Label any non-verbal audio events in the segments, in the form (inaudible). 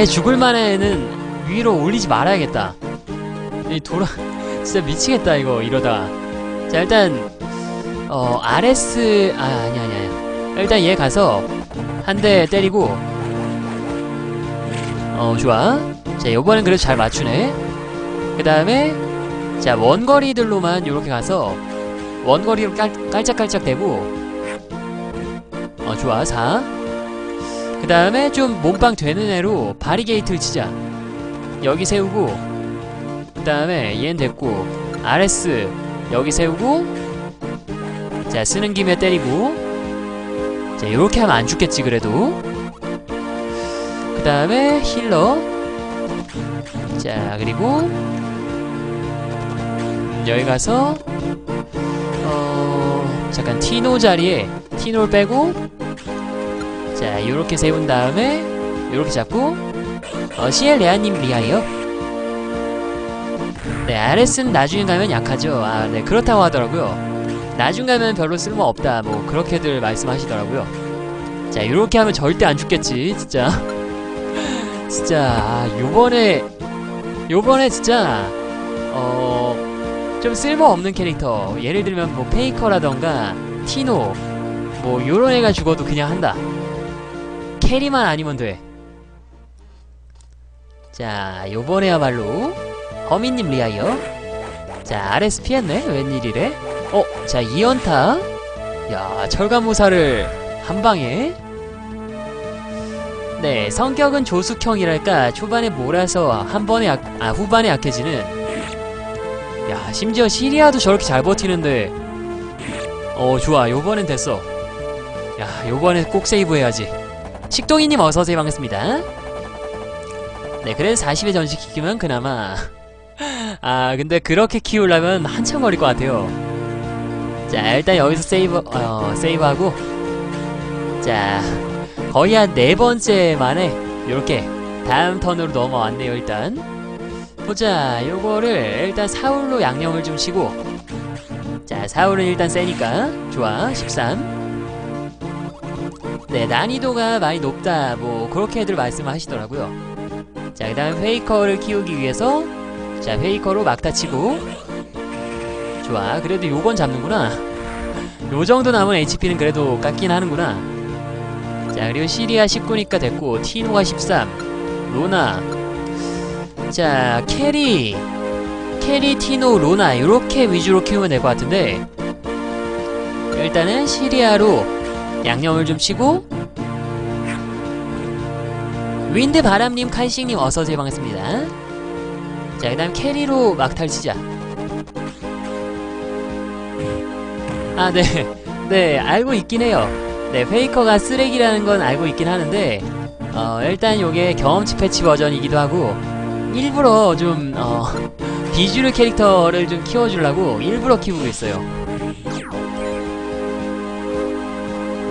아예 죽을 만에는 위로 올리지 말아야겠다. 이 돌아 (laughs) 진짜 미치겠다 이거 이러다. 자 일단 어 RS 아 아니 아니 아니. 일단 얘 가서 한 대 때리고 어 좋아. 자 요번엔 그래도 잘 맞추네. 그 다음에 자 원거리들로만 요렇게 가서 원거리로 깔, 깔짝깔짝 대고 어 좋아 4. 그 다음에 좀 몸빵 되는 애로 바리게이트를 치자. 여기 세우고 그 다음에 얘는 됐고 RS 여기 세우고 자 쓰는 김에 때리고 자 요렇게 하면 안 죽겠지 그래도 그 다음에 힐러 자 그리고 여기 가서 어 잠깐 티노 자리에 티노를 빼고 자 요렇게 세운 다음에 요렇게 잡고 어 CL 레아님 리하이요. 네 RS는 나중에 가면 약하죠. 아 네 그렇다고 하더라고요. 나중 가면 별로 쓸모 없다. 뭐 그렇게들 말씀하시더라고요. 자 요렇게 하면 절대 안 죽겠지 진짜. (laughs) 진짜 아, 요번에 요번에 진짜 어 좀 쓸모없는 캐릭터. 예를 들면 뭐 페이커라던가 티노 뭐 요런 애가 죽어도 그냥 한다 캐리만 아니면 돼 자 요번에야말로 허민님 리하이어. 자 RS 피했네 웬일이래? 어 자 이연타. 야 철가무사를 한 방에. 네 성격은 조숙형이랄까 초반에 몰아서 한 번에 약, 아 후반에 약해지는. 야 심지어 시리아도 저렇게 잘 버티는데. 어 좋아 요번엔 됐어. 야 요번엔 꼭 세이브 해야지 식동이님 어서오세요. 반갑습니다. 네 그래서 40의 전시 키우면 그나마. (laughs) 아 근데 그렇게 키우려면 한참 걸릴 것 같아요. 자 일단 여기서 세이브 어 세이브하고. 자 거의 한 네 번째 만에 요렇게 다음 턴으로 넘어왔네요 일단. 보자 요거를 일단 사울로 양념을 좀 치고. 자 사울은 일단 세니까. 좋아 13 네 난이도가 많이 높다. 뭐 그렇게들 말씀을 하시더라고요. 자 그 다음 페이커를 키우기 위해서 자 페이커로 막타 치고. 좋아. 그래도 요건 잡는구나. 요 정도 남은 HP는 그래도 깎긴 하는구나. 자 그리고 시리아 19니까 됐고 티노가 13 로나. 자 캐리. 캐리 티노 로나. 이렇게 위주로 키우면 될 것 같은데 일단은 시리아로 양념을 좀 치고 윈드 바람님 칼싱님 어서오세요 반갑습니다. 자 그 다음 캐리로 막탈 치자. 아네. (laughs) 네 알고 있긴 해요. 네 페이커가 쓰레기라는 건 알고 있긴 하는데 어 일단 요게 경험치 패치 버전이기도 하고 일부러 좀 어, (laughs) 비주류 캐릭터를 좀 키워주려고 일부러 키우고 있어요.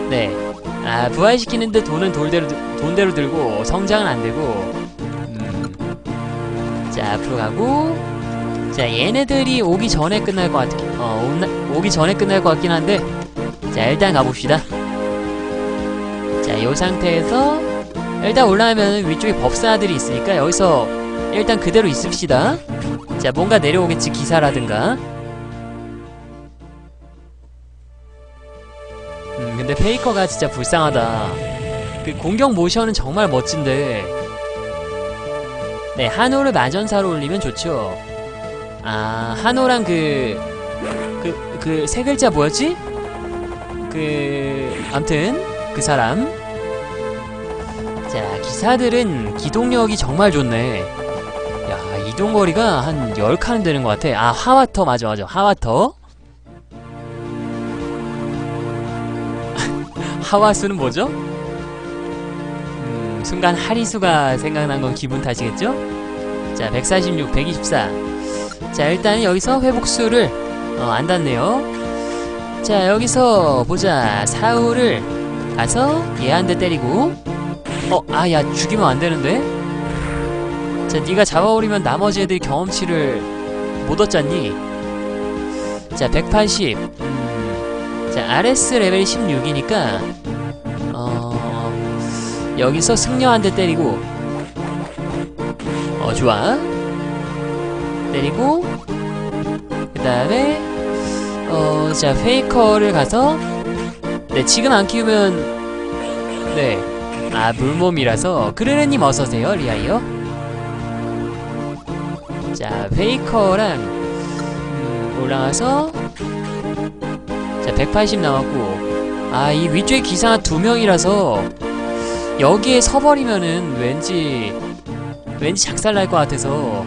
네, 아 부활시키는데 돈은 돌대로 들- 돈대로 들고 성장은 안 되고. 음, 자 앞으로 가고. 자 얘네들이 오기 전에 끝날 것 같, 어 오기 전에 끝날 것 같긴 한데. 자 일단 가봅시다. 자 요 상태에서 일단 올라가면 위쪽에 법사들이 있으니까 여기서 일단 그대로 있읍시다. 자, 뭔가 내려오겠지, 기사라든가. 근데 페이커가 진짜 불쌍하다. 그 공격 모션은 정말 멋진데. 네, 한호를 마전사로 올리면 좋죠. 아, 한호랑 그, 그, 그, 세 글자 뭐였지? 그, 암튼, 그 사람. 자, 기사들은 기동력이 정말 좋네. 야 이동거리가 한 10칸 되는 것 같아 아 하와터 맞아 맞아 하와터 하와수는 뭐죠? 음 순간 하리수가 생각난 건 기분 탓이겠죠? 자 146, 124 자 일단 여기서 회복수를 어, 안 닿네요 자 여기서 보자 사울을 가서 얘 한 대 때리고 어 아 야 죽이면 안 되는데 자, 네가 잡아오리면 나머지 애들이 경험치를 못 얻잖니? 자, 180. 음, 자, RS 레벨이 16이니까 어, 여기서 승려 한 대 때리고 어 좋아. 때리고 그 다음에 어 자 페이커를 가서 네 지금 안 키우면 네 아 물몸이라서. 그르르님 어서오세요 리아이요 자 페이커랑 음, 올라가서 자 180 남았고. 아 이 위쪽에 기사 두 명이라서 여기에 서버리면은 왠지 왠지 작살날 것 같아서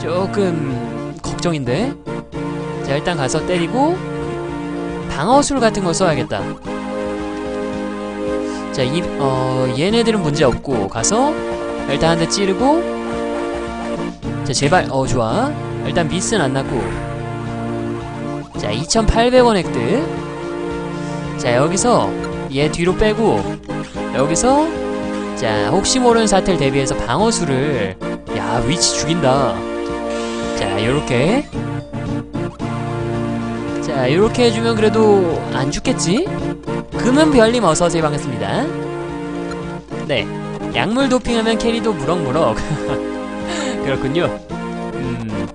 조금 걱정인데? 자 일단 가서 때리고 방어술 같은 거 써야겠다. 자 이 어 얘네들은 문제 없고 가서 일단 한 대 찌르고. 자 제발 어 좋아. 일단 미스는 안 났고 자 2800원 획득 자 여기서 얘 뒤로 빼고 여기서 자 혹시 모르는 사태를 대비해서 방어수를 야 위치 죽인다. 자 요렇게. 자 요렇게 해주면 그래도 안 죽겠지? 금은 별님 어서오세요 반갑습니다. 네 약물 도핑하면 캐리도 무럭무럭. (laughs) 그렇군요. 음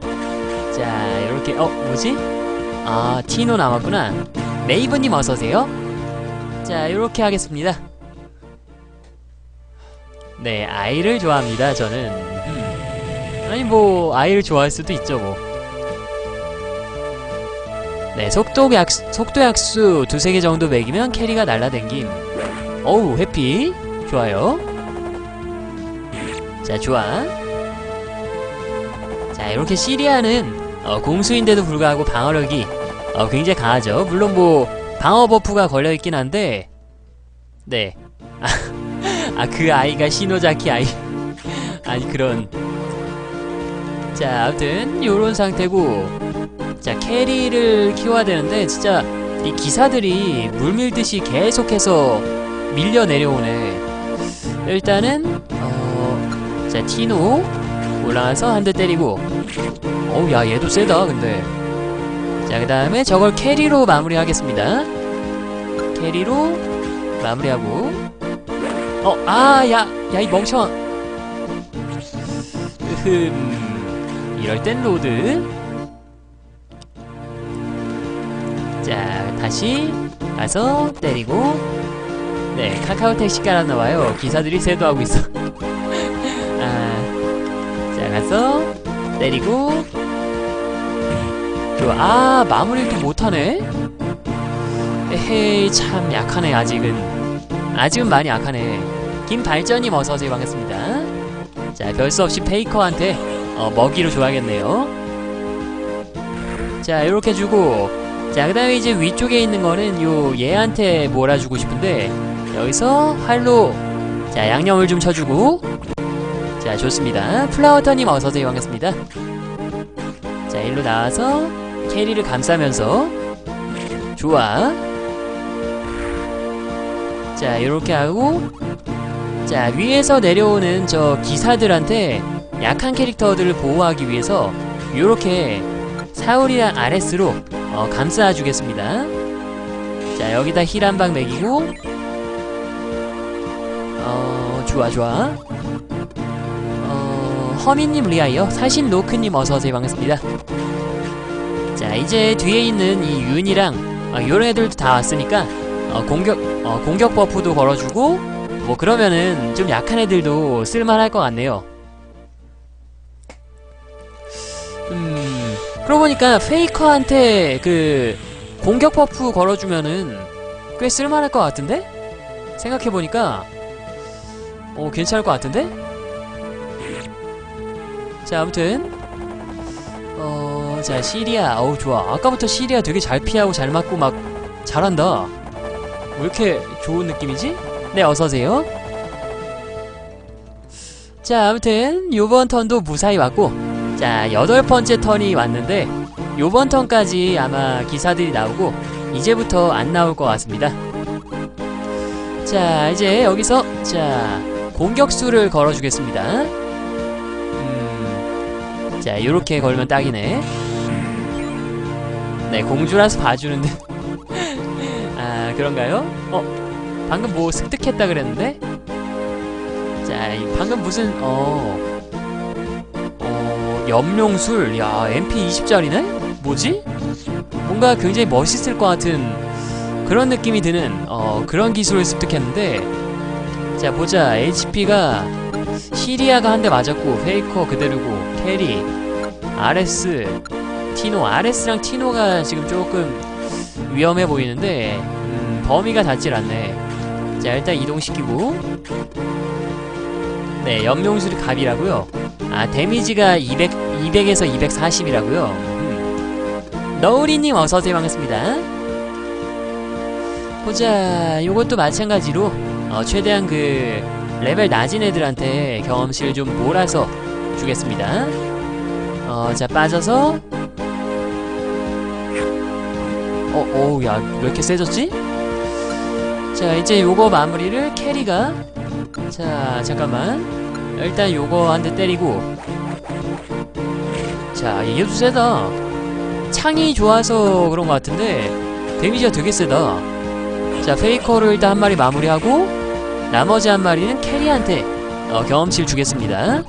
자 요렇게 어 뭐지? 아 티노 남았구나 메이브님 어서오세요 자 요렇게 하겠습니다 네, 아이를 좋아합니다, 저는. 음. 아니, 뭐, 아이를 좋아할 수도 있죠, 뭐. 네, 속도 약수, 속도 약수 두세 개 정도 매기면 캐리가 날라댕김. 어우, 해피. 좋아요. 자, 좋아. 자, 이렇게 시리아는 어, 공수인데도 불구하고 방어력이 어, 굉장히 강하죠. 물론 뭐, 방어 버프가 걸려있긴 한데, 네. (laughs) 아 그 아 이가 시노자키 아이. (laughs) 아니 그런. 자 아무튼 요런 상태고. 자 캐리를 키워야 되는데 진짜 이 기사들이 물밀듯이 계속해서 밀려 내려오네. 일단은 어 자 티노 올라가서 한 대 때리고 어우 야 얘도 세다 근데 자 그 다음에 저걸 캐리로 마무리하겠습니다 캐리로 마무리하고 어, 아, 야, 야, 이 멍청아. 으흠. 이럴 땐 로드. 자, 다시 가서 때리고. 네, 카카오 택시 깔았나봐요. 기사들이 세도하고 있어. 가서 때리고. 좋아. 아, 마무리를 또 못하네? 에헤이, 참 약하네, 아직은. 아직은 많이 약하네. 김발전님 어서오세요 반갑습니다. 자, 별수 없이 페이커한테 어, 먹이로 줘야겠네요. 자, 요렇게 주고 자, 그 다음에 이제 위쪽에 있는 거는 요 얘한테 몰아주고 싶은데 여기서 활로 자, 양념을 좀 쳐주고 자, 좋습니다. 플라워터님 어서오세요 반갑습니다. 자, 일로 나와서 캐리를 감싸면서 좋아. 자 이렇게 하고 자 위에서 내려오는 저 기사들한테 약한 캐릭터들을 보호하기 위해서 이렇게 사울이랑 아레스로 어, 감싸 주겠습니다 자 여기다 힐 한방 매기고 어 좋아 좋아 어 허민님 리아이요 사신 노크님 어서오세요. 반갑습니다. 자 이제 뒤에 있는 이 윤이랑 아, 요런 애들도 다 왔으니까 어, 공격 어, 공격 버프도 걸어주고 뭐 그러면은 좀 약한 애들도 쓸만할 것 같네요. 음 그러고 보니까 페이커한테 그 공격 버프 걸어주면은 꽤 쓸만할 것 같은데? 생각해 보니까 어 괜찮을 것 같은데 자 아무튼 어 자 시리아 어우 좋아 아까부터 시리아 되게 잘 피하고 잘 맞고 막 잘한다. 왜 이렇게 좋은 느낌이지? 네, 어서오세요. 자, 아무튼, 요번 턴도 무사히 왔고, 자, 여덟 번째 턴이 왔는데, 요번 턴까지 아마 기사들이 나오고, 이제부터 안 나올 것 같습니다. 자, 이제 여기서, 자, 공격수를 걸어주겠습니다. 음, 자, 요렇게 걸면 딱이네. 네, 공주라서 봐주는데. (laughs) 아 그런가요? 어 방금 뭐 습득했다 그랬는데 자 이- 방금 무슨 어 염룡술 야 MP 20짜리네? 뭐지? 뭔가 굉장히 멋있을 것 같은 그런 느낌이 드는 어, 그런 기술을 습득했는데 자 보자 HP가 시리아가 한 대 맞았고 페이커 그대로고 캐리 RS 티노. RS랑 티노가 지금 조금 위험해 보이는데 음, 범위가 닿질 않네. 자 일단 이동시키고. 네 염룡술이 갑이라고요. 아 데미지가 200, 200에서 240이라고요. 음. 너우리님 어서오세요. 반갑습니다. 보자 요것도 마찬가지로 어, 최대한 그 레벨 낮은 애들한테 경험치를 좀 몰아서 주겠습니다. 어, 자 빠져서. 어, 어우 야왜 이렇게 세졌지? 자 이제 요거 마무리를 캐리가. 자 잠깐만. 일단 요거 한 대 때리고. 자 얘도 세다. 창이 좋아서 그런 것 같은데 데미지가 되게 세다. 자 페이커를 일단 한 마리 마무리하고 나머지 한 마리는 캐리한테 어, 경험치를 주겠습니다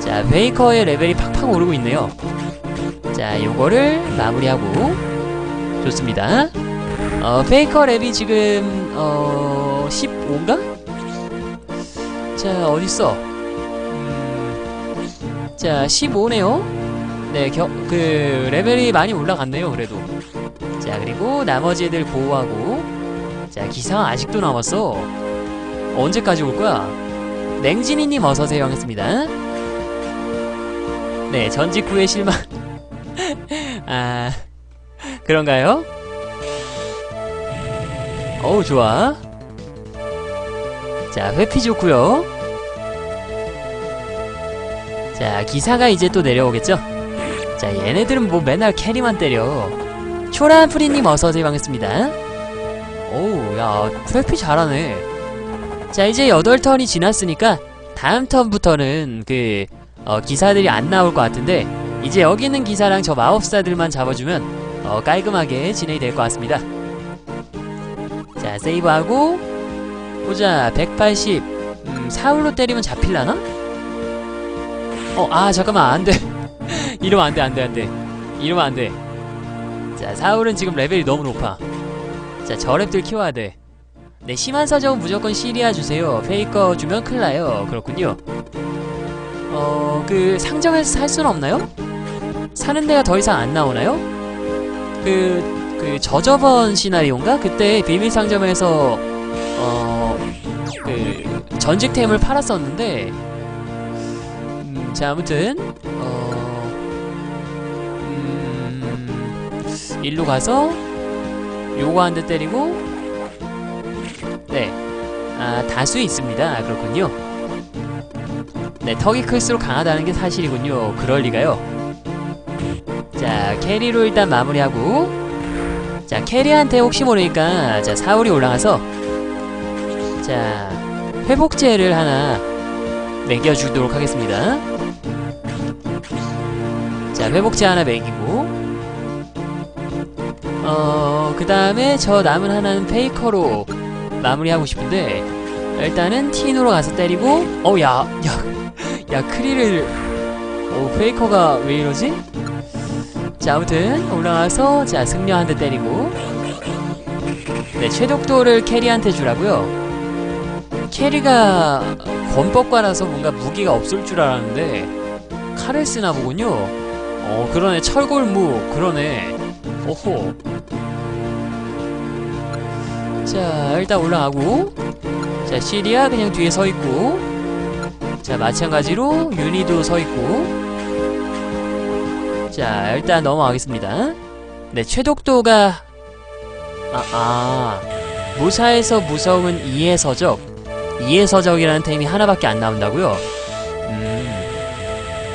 자 페이커의 레벨이 팍팍 오르고 있네요 자 요거를 마무리하고 좋습니다 어 페이커 랩이 지금 어 15인가? 자 어딨어 음, 자 15네요 네, 겨, 그 레벨이 많이 올라갔네요. 그래도. 자, 그리고 나머지 애들 보호하고. 자, 기상 아직도 남았어. 언제까지 올 거야? 냉진이님 어서 오세요. 반갑습니다. 네, 전직 후의 실망. (laughs) 아, 그런가요? 어우, 좋아. 자, 회피 좋고요. 자, 기사가 이제 또 내려오겠죠? 자 얘네들은 뭐 맨날 캐리만 때려 초라한 프리님 어서오세요 반갑습니다 오우 야 프레피 잘하네 자 이제 8턴이 지났으니까 다음 턴부터는 그 어, 기사들이 안 나올 것 같은데 이제 여기 있는 기사랑 저 마법사들만 잡아주면 어, 깔끔하게 진행이 될 것 같습니다. 자 세이브하고 보자 180 음, 사울로 때리면 잡힐라나? 어 아 잠깐만 안돼. (laughs) 이러면 안돼 안돼 안돼. 이러면 안돼. 자 사울은 지금 레벨이 너무 높아. 자 저랩들 키워야 돼 네 심한 사정은 무조건 시리아 주세요 페이커 주면 큰일나요 그렇군요 어 그 상점에서 살 수는 없나요? 사는 데가 더 이상 안 나오나요? 그, 그 저저번 시나리오인가? 그때 비밀 상점에서 어, 그 전직템을 팔았었는데 음, 자 아무튼 어, 음, 일로 가서 요거 한 대 때리고 네, 아 다수 있습니다. 그렇군요. 네, 턱이 클수록 강하다는 게 사실이군요. 그럴 리가요. 자, 캐리로 일단 마무리하고 자, 캐리한테 혹시 모르니까 자, 사울이 올라가서 자, 회복제를 하나 먹여주도록 하겠습니다. 자, 회복제 하나 먹이고 어, 그 다음에 저 남은 하나는 페이커로 마무리하고 싶은데 일단은 티노로 가서 때리고 어, 야, 야, 야, 크리를 오, 페이커가 왜 이러지? 자, 아무튼 올라가서 자, 승려 한 대 때리고 네, 최독도를 캐리한테 주라고요. 캐리가 권법과라서 뭔가 무기가 없을 줄 알았는데 칼을 쓰나 보군요. 어, 그러네. 철골무. 그러네. 오호. 자, 일단 올라가고. 자, 시리아 그냥 뒤에 서 있고. 자, 마찬가지로 유니도 서 있고. 자, 일단 넘어가겠습니다. 네, 최독도가 아, 아. 무사에서 무서움은 이의 서적. 이의 서적이라는 템이 하나밖에 안 나온다고요? 음.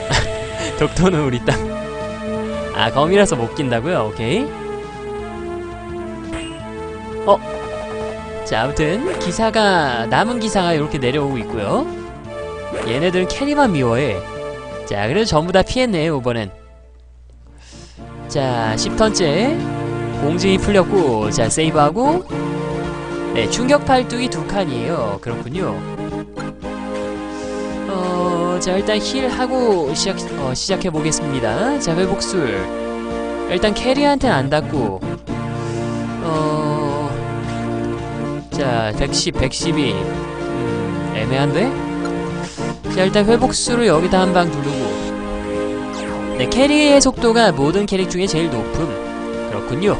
(laughs) 독도는 우리 땅. 아, 검이라서 못 낀다고요? 오케이. 어. 자, 아무튼 기사가 남은 기사가 이렇게 내려오고 있고요. 얘네들은 캐리만 미워해. 자, 그래도 전부 다 피했네요, 이번엔. 자, 10턴째 공증이 풀렸고 자 세이브하고 네 충격 팔뚝이 두 칸이에요 그렇군요 어자 일단 힐 하고 시작 어, 시작해 보겠습니다. 자 회복술 일단 캐리한테는 안 닿고 자 110, 112 음, 애매한데? 자 일단 회복수를 여기다 한 방 두르고. 네 캐리의 속도가 모든 캐릭 중에 제일 높음. 그렇군요.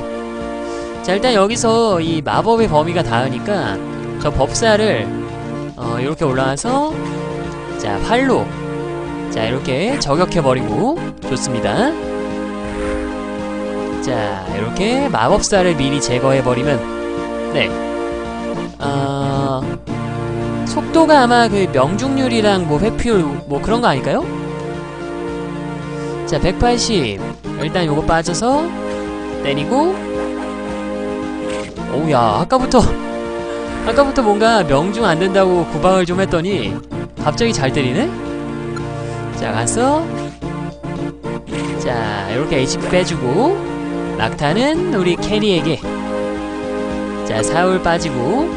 자 일단 여기서 이 마법의 범위가 닿으니까 저 법사를 어 이렇게 올라가서 자 활로 자 이렇게 저격해버리고 좋습니다. 자 이렇게 마법사를 미리 제거해버리면 네 어... 속도가 아마 그 명중률이랑 뭐 회피율 뭐 그런 거 아닐까요? 자, 180. 일단 요거 빠져서 때리고 오우야, 아까부터 (laughs) 아까부터 뭔가 명중 안 된다고 구박을 좀 했더니 갑자기 잘 때리네? 자, 가서 자, 이렇게 HP 빼주고 낙타는 우리 캐리에게 자, 사울 빠지고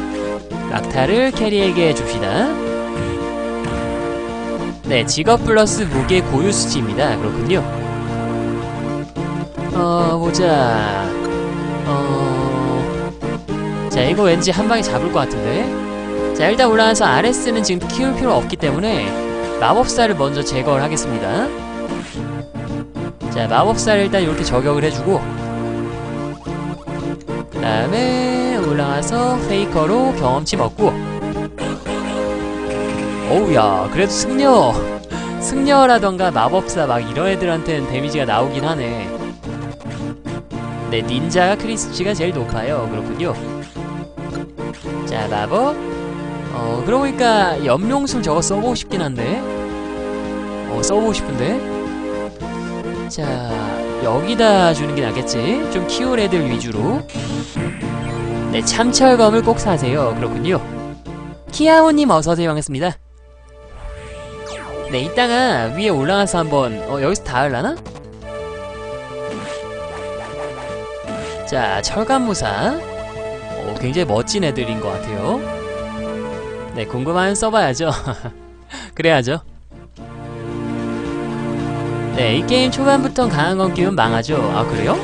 낙타를 캐리에게 줍시다. 네, 직업 플러스 무게 고유 수치입니다. 그렇군요. 어, 보자. 어, 자, 이거 왠지 한 방에 잡을 것 같은데. 자, 일단 올라가서 RS는 지금 키울 필요 없기 때문에 마법사를 먼저 제거를 하겠습니다. 자, 마법사를 일단 이렇게 저격을 해주고, 그 다음에 가서 페이커로 경험치 먹고, 어우야 그래도 승려. 승려라던가 마법사 막 이런 애들한테는 데미지가 나오긴 하네. 네 닌자가 크리스치가 제일 높아요. 그렇군요. 자 마법. 어 그러고 보니까 염룡술 저거 써보고 싶긴 한데. 어 써보고 싶은데? 자 여기다 주는 게 낫겠지? 좀 키울 애들 위주로 네 참철검을 꼭 사세요. 그렇군요. 키아오님 어서오세요. 반갑습니다. 네, 이따가 위에 올라가서 한번 어, 여기서 닿을라나? 자, 철관무사. 어, 굉장히 멋진 애들인 것 같아요. 네, 궁금하면 써봐야죠. (laughs) 그래야죠. 네, 이 게임 초반부터 강한 건 끼면 망하죠. 아, 그래요?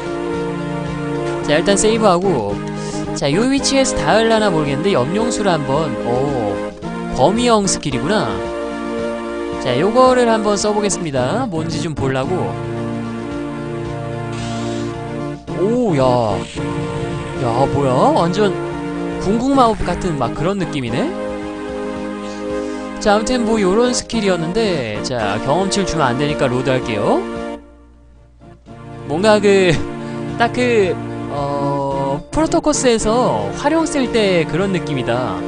자, 일단 세이브하고 자, 요 위치에서 닿을라나 모르겠는데 염룡수를 한번 오, 범위형 스킬이구나 자, 요거를 한번 써보겠습니다. 뭔지 좀 보려고. 오, 야. 야, 뭐야? 완전 궁극마법 같은 막 그런 느낌이네? 자, 아무튼 뭐 요런 스킬이었는데, 자, 경험치를 주면 안 되니까 로드 할게요. 뭔가 그, 딱 그, 어, 프로토코스에서 활용 쓸 때 그런 느낌이다.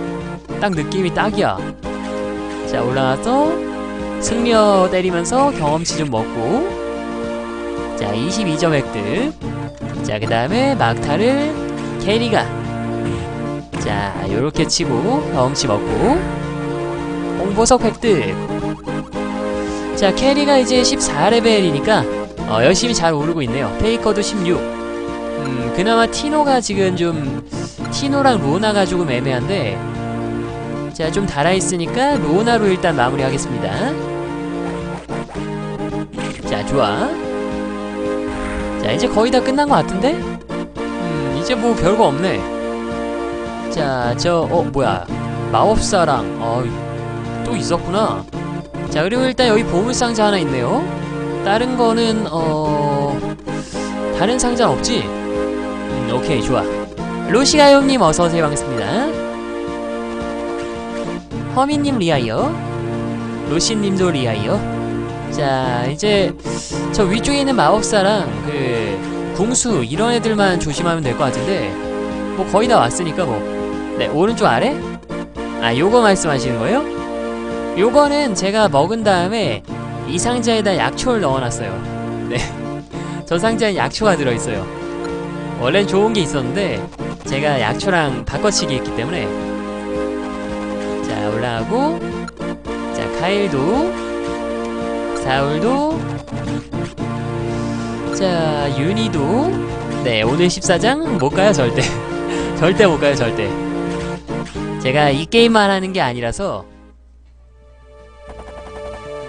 딱 느낌이 딱이야. 자, 올라가서, 승려 때리면서 경험치 좀 먹고. 자 22점 획득. 자그 다음에 막타를 캐리가. 자 요렇게 치고 경험치 먹고. 홍보석 획득. 자 캐리가 이제 14레벨이니까 어, 열심히 잘 오르고 있네요. 페이커도 16 음, 그나마 티노가 지금 좀 티노랑 로나가 조금 애매한데 자 좀 달아있으니까 로나로 일단 마무리하겠습니다. 자 좋아. 자 이제 거의 다 끝난 것 같은데? 음 이제 뭐 별거 없네. 자 저 어 뭐야. 마법사랑. 어또 있었구나. 자 그리고 일단 여기 보물상자 하나 있네요. 다른 거는 어 다른 상자는 없지? 음 오케이 좋아. 로시가요님 어서오세요. 반갑습니다. 허민님 리하이어 로시님도 리하이어 자 이제 저 위쪽에 있는 마법사랑 그 궁수 이런 애들만 조심하면 될 것 같은데 뭐 거의 다 왔으니까 뭐네 오른쪽 아래? 아 요거 말씀하시는 거예요? 요거는 제가 먹은 다음에 이 상자에다 약초를 넣어놨어요. (laughs) 네저 상자에 약초가 들어있어요 원래는 좋은 게 있었는데 제가 약초랑 바꿔치기 했기 때문에. 자 올라가고. 자 카일도. 사울도. 자 윤희도. 네 오늘 14장 못 가요 절대. (laughs) 절대 못 가요 절대. 제가 이 게임만 하는 게 아니라서